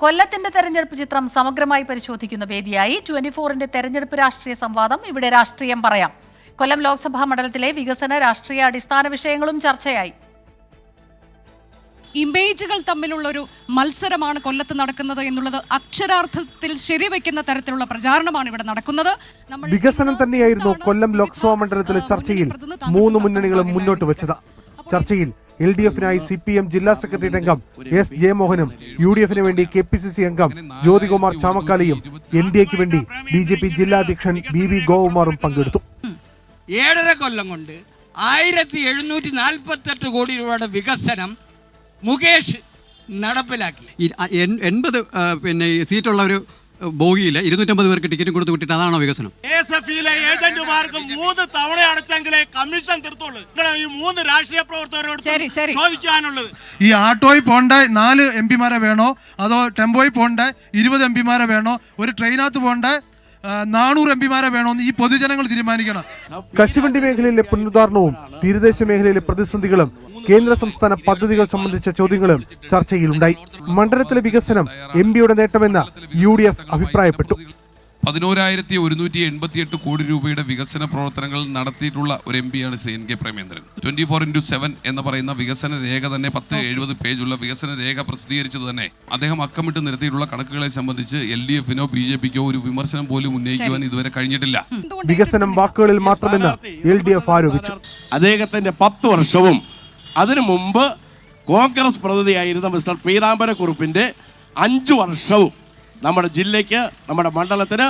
കൊല്ലത്തിന്റെ തെരഞ്ഞെടുപ്പ് ചിത്രം സമഗ്രമായി പരിശോധിക്കുന്ന വേദിയായി ട്വന്റി ഫോറിന്റെ തെരഞ്ഞെടുപ്പ് രാഷ്ട്രീയ സംവാദം ഇവിടെ രാഷ്ട്രീയം പറയാം. കൊല്ലം ലോക്സഭാ മണ്ഡലത്തിലെ വികസന രാഷ്ട്രീയ അടിസ്ഥാന വിഷയങ്ങളും ചർച്ചയായി. ഇമേജുകൾ തമ്മിലുള്ള ഒരു മത്സരമാണ് കൊല്ലത്ത് നടക്കുന്നത് എന്നുള്ളത് അക്ഷരാർത്ഥത്തിൽ ശരിവെക്കുന്ന തരത്തിലുള്ള പ്രചാരണമാണ് ഇവിടെ നടക്കുന്നത്. നമ്മൾ വികസനം തന്നെയായിരുന്നു കൊല്ലം ലോക്സഭാ മണ്ഡലത്തിലെ ചർച്ചയിൽ മൂന്ന് മുന്നണികളും മുന്നോട്ട് വെച്ചത്. ചർച്ചയിൽ എൽ ഡി എഫിനായി സി പി എം ജില്ലാ സെക്രട്ടറി അംഗം എസ് ജയമോഹനും യു ഡി എഫിന് വേണ്ടി കെ പി സി സി അംഗം ജ്യോതികുമാർ ചാമക്കാലിയും എൻ ഡി എക്ക് വേണ്ടി ബി ജെ പി ജില്ലാ അധ്യക്ഷൻ ബി വി ഗോകുമാറും പങ്കെടുത്തു. ഏഴര കൊല്ലം കൊണ്ട് ആയിരത്തി എഴുന്നൂറ്റി നാൽപ്പത്തെട്ട് കോടി രൂപയുടെ വികസനം മുകേഷ് നടപ്പിലാക്കി. എൺപത് പിന്നെ സീറ്റുള്ള ഒരു ബോഗിയിൽ ഇരുന്നൂറ്റമ്പത് പേർക്ക് ടിക്കറ്റ് കൊടുത്ത് വിട്ടിട്ട് അതാണോ വികസനം? ഏജന്റുമാർക്ക് മൂന്ന് തവണ അടച്ചെങ്കിലേ കമ്മീഷൻ തീർത്തുള്ളൂ. ഈ മൂന്ന് രാഷ്ട്രീയ പ്രവർത്തകരോട്. ചോദിക്കാനുള്ളത് ഈ ആട്ടോയിൽ പോണ്ട നാല് എം പിമാരെ വേണോ? അതോ ടെമ്പോയിൽ പോണ്ട ഇരുപത് എം പിമാരെ വേണോ? ഒരു ട്രെയിനകത്ത് പോണ്ട നാനൂറ് എം പിമാരെ വേണമെന്ന് ഈ പൊതുജനങ്ങൾ തീരുമാനിക്കണം. കശുവണ്ടി മേഖലയിലെ പുനരുദ്ധാരണവും തീരദേശ മേഖലയിലെ പ്രതിസന്ധികളും കേന്ദ്ര സംസ്ഥാന പദ്ധതികൾ സംബന്ധിച്ച ചോദ്യങ്ങളും ചർച്ചയിലുണ്ടായി. മണ്ഡലത്തിലെ വികസനം എം പിയുടെ നേട്ടമെന്ന് യു ഡി എഫ് അഭിപ്രായപ്പെട്ടു. പതിനോരായിരത്തി ഒരുന്നൂറ്റി എൺപത്തിയെട്ട് കോടി രൂപയുടെ വികസന പ്രവർത്തനങ്ങൾ നടത്തിയിട്ടുള്ള ഒരു എം പിയാണ് Shri N K Premachandran. Twenty four into seven എന്ന് പറയുന്ന വികസന രേഖ തന്നെ പത്ത് എഴുപത് പേജുള്ള വികസന രേഖ പ്രസിദ്ധീകരിച്ചത് തന്നെ. അദ്ദേഹം അക്കമിട്ട് നിരത്തിയിട്ടുള്ള കണക്കുകളെ സംബന്ധിച്ച് എൽ ഡി എഫിനോ ബി ജെ പിക്കോ ഒരു വിമർശനം പോലും ഉന്നയിക്കുവാൻ ഇതുവരെ കഴിഞ്ഞിട്ടില്ല. വികസനം വാക്കുകളിൽ മാത്രമെന്ന് എൽ ഡി എഫ് ആരോപിച്ചു. അദ്ദേഹത്തിന്റെ പത്ത് വർഷവും അതിനു മുമ്പ് കോൺഗ്രസ് പ്രതിനിധിയായിരുന്ന മിസ്റ്റർ പീതാംബരക്കുറുപ്പിന്റെ അഞ്ചു വർഷവും നമ്മുടെ ജില്ലയ്ക്ക് നമ്മുടെ മണ്ഡലത്തിന്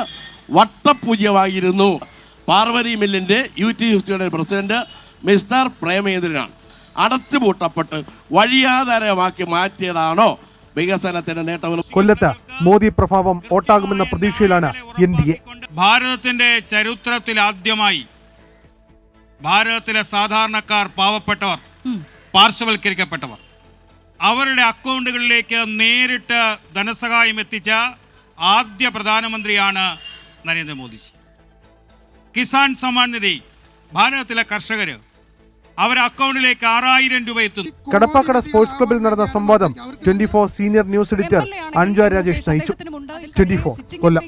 വട്ടപൂജ്യമായിരുന്നു പാർവതി മില്ലിന്റെ യു ടി ഹിസ്റ്റിയുടെ പ്രസിഡന്റ് മിസ്റ്റർ പ്രേമേന്ദ്രനാണ് അടച്ചുപൂട്ടപ്പെട്ട് വഴിയാധാരമാക്കി മാറ്റിയതാണോ വികസനത്തിന്റെ നേട്ടം കൊല്ലത്ത് മോദി പ്രഭാവം ഓട്ടാകുമെന്ന പ്രതീക്ഷയിലാണ് എൻ ഡി എ. ഭാരതത്തിന്റെ ചരിത്രത്തിൽ ആദ്യമായി ഭാരതത്തിലെ സാധാരണക്കാർ പാവപ്പെട്ടവർ പാർശ്വവൽക്കരിക്കപ്പെട്ടവർ. അവരുടെ അക്കൗണ്ടുകളിലേക്ക് നേരിട്ട് ധനസഹായം എത്തിച്ച ആദ്യ പ്രധാനമന്ത്രിയാണ് നരേന്ദ്രമോദിജി. കിസാൻ സമ്മാൻ നിധി ഭാരതത്തിലെ കർഷകർ അവരുടെ അക്കൗണ്ടിലേക്ക് ആറായിരം രൂപ എത്തുന്നു. കടപ്പാക്കട സ്പോർട്സ് ക്ലബിൽ നടന്ന സംവാദം twenty four senior news editor Anju Rajesh നയിച്ചു. Twenty four Kollam.